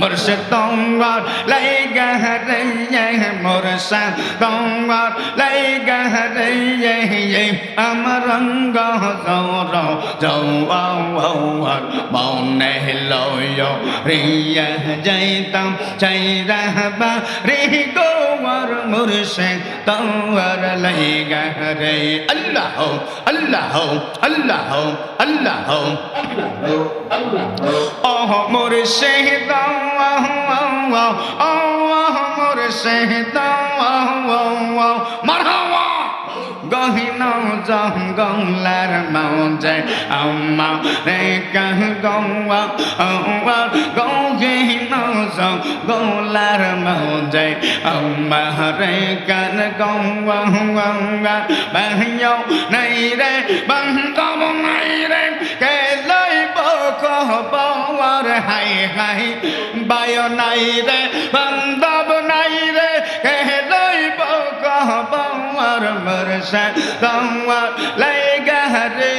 মুর্শিদ তোমার লাইগা রে মুর্শিদ তোমার লাইগা রে আমার রঙ্গ জৌর জৌয়ার মনে লয়। রিয়া যাইতাম চাই রাহবা, রে গোয়ার মুর্শিদ তোমার লাইগা রে আল্লাহ আল্লাহ আল্লাহ আল্লাহ। ওহ মুর্শিদ ওহ মুর্শিদ মারহাবা! গহিন জঙ্গলার মৌজে আম্মা রে কহ গৌয়া গহিন জঙ্গলার মৌজে আম্মা রে কন গৌয়া বাহিও নাই রে, বন্ধব নাই রে। হাই হাই, বায় নাই রে বন্ধব নাই রে, কে লইব খবর মরসা তোমার লাইগা রে,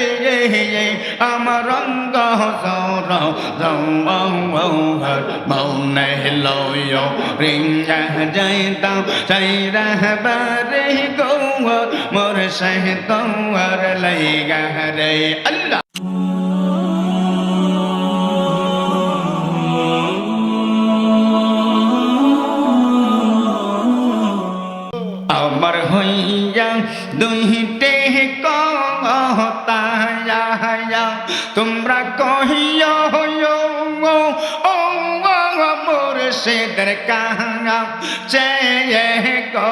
আমার রঙ্গ সৌর জৌর মৌনে লয় রিঙ্গা যাইতাম চাইরা বারে গৌর মোর সহ তোমার লাইগা রে। আল্লাহ! আমার হইয়া দুইতে কতায়া তোমরা কহিয়া ও মোর সেদের কাহা চেয়ে গো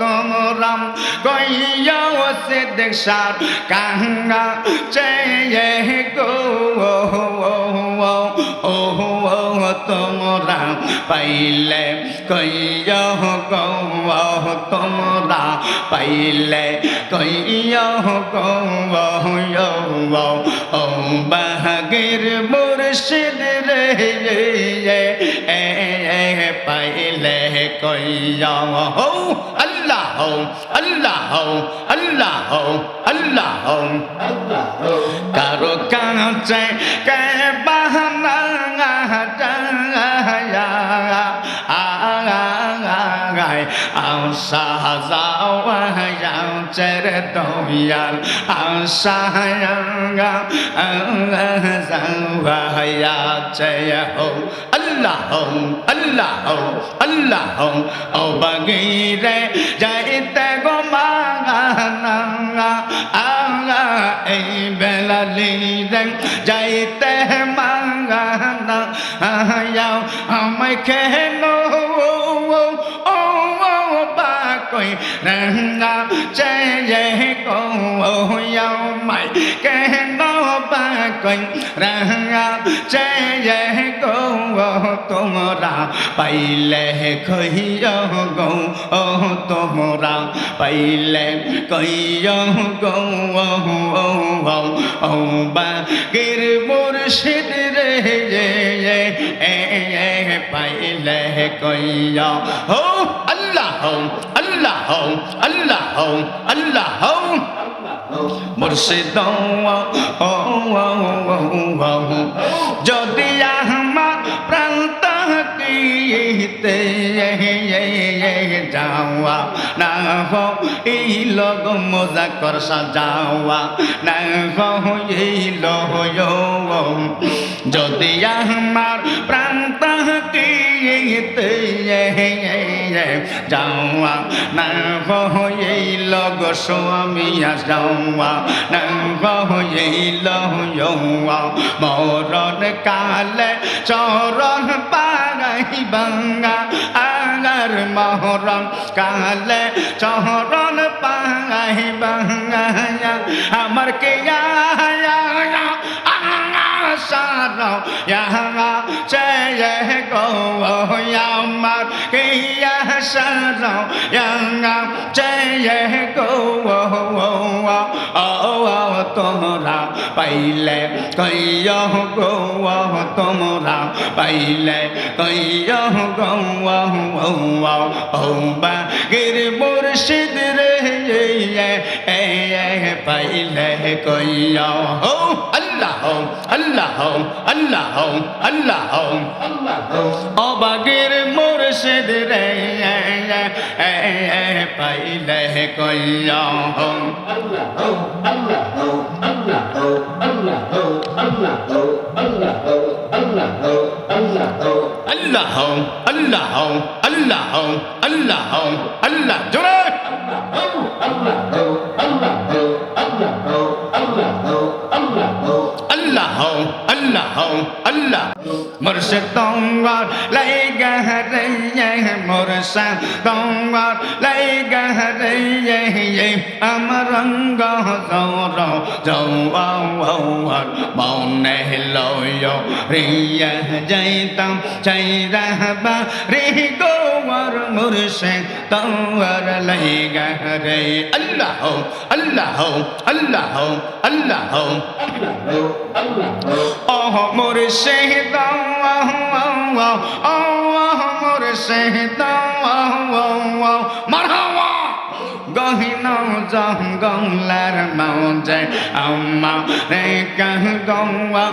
তোমরা কহিয়া সে দেখার কাহা চেয়ে গো পাইলে কইয়া গো তোমরা পাইলে কইয়া গো ও বাহাগের মুর্শিদ রে পাইলে কইয়া হো, আল্লাহ আল্লাহ আল্লাহ আল্লাহ কারও কাছে কে বাহানা আগায় আশা যাওয়া চর দয়াল আশা যাওয়া জয় হো, আল্লাহ হো আল্লাহ হো আল্লাহ হো, ও বগিরে যাইতে গো মাগানা আগা এই বেলা লিরে যাইতে মাগানা আয়াও আমায় কেন কই রঙ্গা চেয়ে গো মাই কেন বা কই রঙ্গা চেয়ে গো তোমরা পাইলে কইয় গো ও তোমরা পাইলে কইয় গো ও বা গির মুর্শিদ রে এ পাইলে কইয়া হো আল্লাহ আল্লাহ আল্লাহ আল্লাহ। মুর্শিদ যদি আমার প্রান্ত কিতে যাওয়া না হো এই লগ মজা কর সাজাওয়া না হো এই লগ যদি আমার প্রান্ত কিতে যাওয়া না হো এই লগ স্বামীয়া যাওয়া না হো এই লওয়া মরণ কালে চরণ পাগাই বাঙ্গা আগার মহরম কালে চরণ পাগাই বাঙ্গা আমার কে ইয়া চেয়ে গো আমার কিয়া সারো ইয়া চেয়ে গো ও তোমরা পাইলে কইয় গো তোমরা পাইলে কইয় গো ও বা গির মুর্শিদ রে এ পাইলে কইয় হো আল্লাহ আল্লাহ আল্লাহ আল্লাহ অবাগের মোরশেদ রে, পাইলে কইয়া আল্লাহ আল্লাহ আল্লাহ আল্লাহ আল্লাহ জোরে। আল্লাহ আল্লাহ Oh. আল্লাহ মুর্শিদ তোমার লাইগা রে মুর্শিদ তোমার লাইগা রে আমার রঙ্গ জৌর জৌয়ার মনে লয় রিয়া যাইতাম চাই রাহবা রে গোয়ার মুর্শিদ তোমার লাইগা রে আল্লাহ আল্লাহ আল্লাহ আল্লাহ ওহ মুর্শিদ মারহাবা! গহিন জঙ্গলার মৌজে, আম্মা রে কহ গৌয়া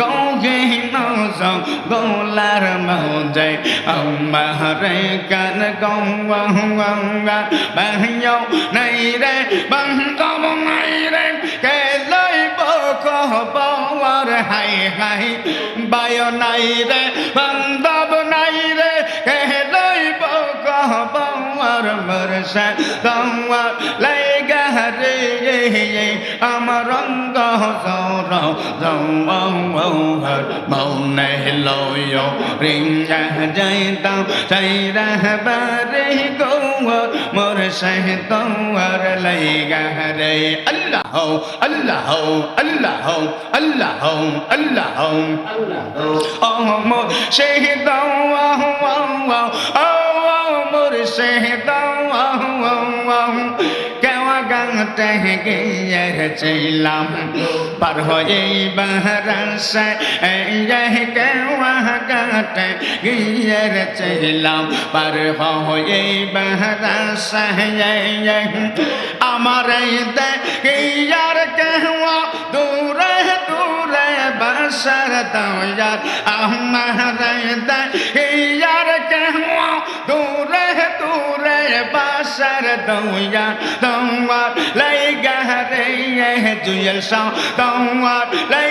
গহিন জঙ্গলার মৌজে, আম্মা রে কন গৌয়া বাহিও নাই রে বঙ্গম নাই রে, কে কহবার হাই হাই বায় নাই রে বন্দব নাই রে কে লইব কহবার মরসা তোমার লাইগা রে আমার রঙ্গ সর জৌহর মৌনে লয় রিঙ্গা যাইতাম চাই রাহবারে গৌর মোর সহ তোমার লাইগা রে। আল্লাহ আল্লাহ আল্লাহ আল্লাহ আল্লাহ। ও মোর সেই দাও মোর সেই দাও কেওয়া গাঁতে গিয়ে ছিলাম, পার হয়ে বাহারাসে কেওয়া গাঁতে গিয়ে ছিলাম পার হয়ে বাহারাসে আমার ইয়ার কেওয়া দূরে দূরে বাসার দয়ার। আমার ইয়ার কেওয়া দূরে দূরে বাসার দয়া তোমার লাই গহরে জুয়েল সাও তোমার লাই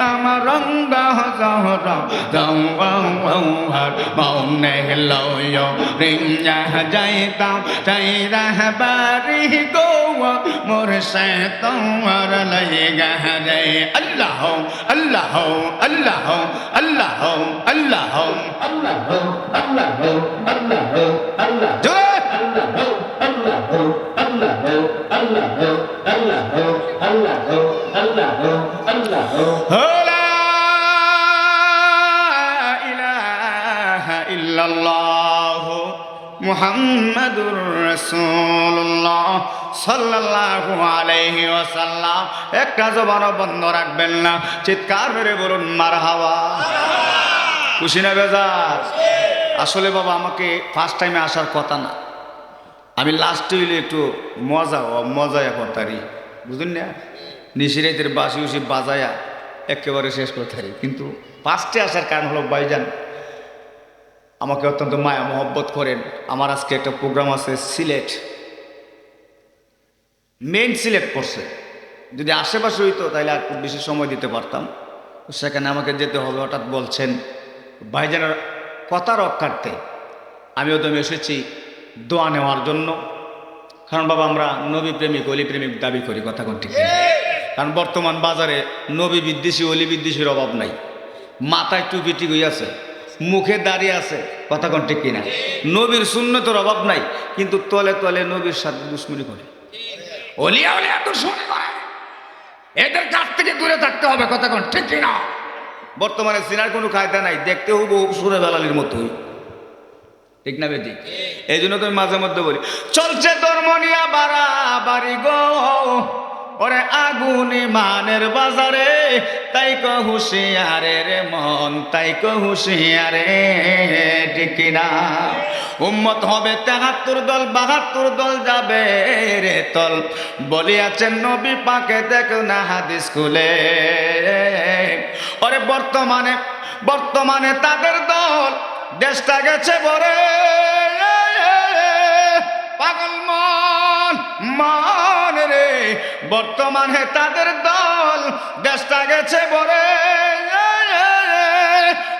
আমার রঙ্গ জহর তোমার মনে লয় রিঞ্জা যাইতাম চাই রাহবারি গো মোর সে তোমার লাই গহরে আল্লাহ আল্লাহ আল্লাহ আল্লাহ আল্লাহ জোরে লা ইলাহা ইল্লাল্লাহ মুহাম্মাদুর রাসূলুল্লাহ সাল্লাল্লাহু আলাইহি ওয়াসাল্লাম। একটা জবানও বন্ধ রাখবেন না। চিৎকার করে বলুন, মারহাবা। খুশি না বেজার? আসলে বাবা, আমাকে ফার্স্ট টাইমে আসার কথা না। আমি লাস্টে হইলে একটু মজা ও মজায়া করতারি। বুঝলেন না? নিশিরাইতের বাসি উসি বাজায়া একেবারে শেষ করতারি কিন্তু ফার্স্টে আসার কারণ হলো বাইজান আমাকে অত্যন্ত মায়া মহব্বত করেন। আমার আজকে একটা প্রোগ্রাম আছে, সিলেট। মেইন সিলেক্ট করছে। যদি আশেপাশে হইতো তাহলে আর খুব বেশি সময় দিতে পারতাম। সেখানে আমাকে যেতে হবে হঠাৎ বলছেন, ভাইজানের কথা রক্ষার্থে আমিও তো এসেছি দোয়া নেওয়ার জন্য। কারণ বাবা, আমরা নবী প্রেমিক অলি প্রেমিক দাবি করি, কথা কোন ঠিক কিনা? কারণ বর্তমান বাজারে নবী বিদ্বেষী অলি বিদ্বেষীর অভাব নাই। মাথায় টুপি টিকুই আছে মুখে দাঁড়িয়ে আছে কথা কোন ঠিক কিনা? নবীর শূন্যতর অভাব নাই কিন্তু তলে তলে নবীর সাথে দুশ্মনী করে। অলিয়া অলিয়া দুশ্মনী করে। এদের কাছ থেকে দূরে থাকতে হবে কথা কোন ঠিক কিনা? বর্তমানে সিনার কোনো কায়দা নাই দেখতে হব সুরে বেলালির মতোই। ঠিক না বেটি? এই জন্য তুমি মাঝে মধ্যে বলি চলছে ধর্ম নিয়া বাড়া বাড়ি গো। ওরে আগুন মানের বাজারে, তাই হুশিয়ারে রে মন, তাই হুশিয়ারে, ঠিক না উম্মত হবে তেহাত্তর দল, বাহাত্তর দল যাবে রে তল। বলিয়াছেন নবী পাকে, দেখ না হাদিস খুলে। ওরে বর্তমানে বর্তমানে তাদের দল, দেশটা গেছে বরে। পাগল মন। মান রে, বর্তমানে তাদের দল, দেশটা গেছে বরে।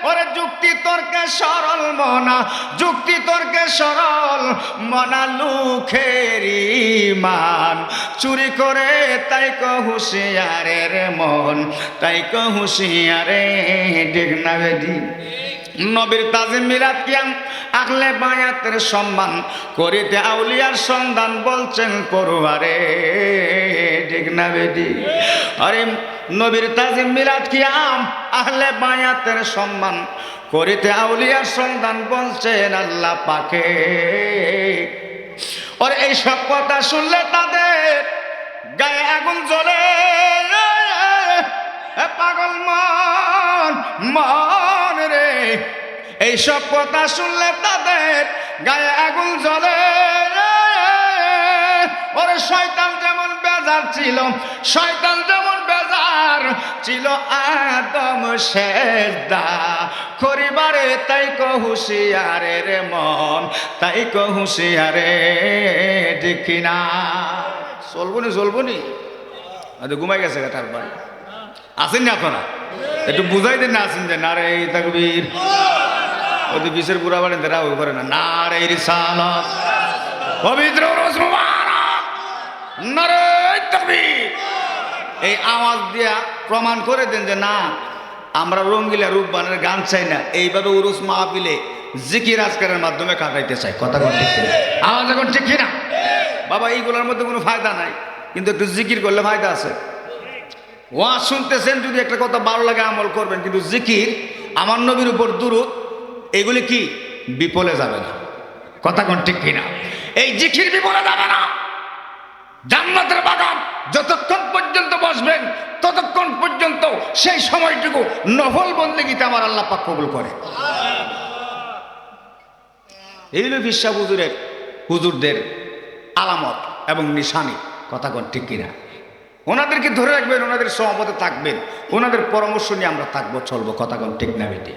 ওরে, যুক্তি তর্কে সরল মনা, যুক্তি তর্কে সরল মনা লুখের মান। চুরি করে তাই ক হুশিয়ারের মন, তাই ক হুশিয়ারে ডেক না বেদি নবীর তাজিম মিরাত কিয়াম আগলে বায়াতের সম্মান করিতে আউলিয়ার সন্ধান বলছেন পড়ুয়ারে, ঠিক না বেদি আরে নবীর তাজিম কি আম? আহলে বায়াতের সম্মান করিতে আউলিয়ার সন্ধান বলছেন আল্লাহ পাকে। ওর এই সব কথা শুনলে তাদের গায়ে আগুন জ্বলে। পাগল মন রে এইসব কথা শুনলে তাদের গায়ে আগুন জ্বলে। ওরে শয়তান যেমন বেজার ছিল, শয়তান যেমন বেজার ছিল, আদম শেষদা করিবারে তাই কহুশিয়ারে রে মন, তাই কহুশিয়ারে দেখি না চলবো নি চলবো নি ঘুমাই গেছে তার বাড়ি। আসেন না আপনারা? একটু বুঝাই দেন না, আসেন যে না রে, এই ওদের বিশের বুড়া বাড়ি? তারা ওই করে না। রে রিসালাত পবিত্র এই আওয়াজ দিয়া প্রমাণ করে দেন যে, না, আমরা রঙ্গিলা রূপবানের গান চাই না। এইভাবে উরুস মাহফিলে জিকির আজকারের মাধ্যমে কাটাইতে চাই। কথা? আওয়াজ এখন ঠিক কিনা? বাবা, এইগুলোর মধ্যে কোনো ফায়দা নাই। কিন্তু একটু জিকির করলে ফায়দা আছে। ওয়াজ শুনতেছেন, যদি একটা কথা ভালো লাগে আমল করবেন, কিন্তু জিকির আমার নবীর উপর দুরুদ এগুলি কি? বিপলে যাবে না। কথা কোন ঠিক কিনা? এই জিকির বিপলে যাবে না। জান্নাতের বাগান যতক্ষণ পর্যন্ত বসবেন, ততক্ষণ পর্যন্ত সেই সময়টুকু নফল বন্দেগীতে আমার আল্লাহ পাক কবুল করে। এই হলো বিশ্বাস হুজুরের, হুজুরদের আলামত এবং নিশানি। কথা কোন ঠিক কিনা? ওনাদেরকে ধরে রাখবেন, ওনাদের সহমতে থাকবেন, ওনাদের পরামর্শ নিয়ে আমরা থাকব, চলবো। কথা কোন ঠিক না বেটি?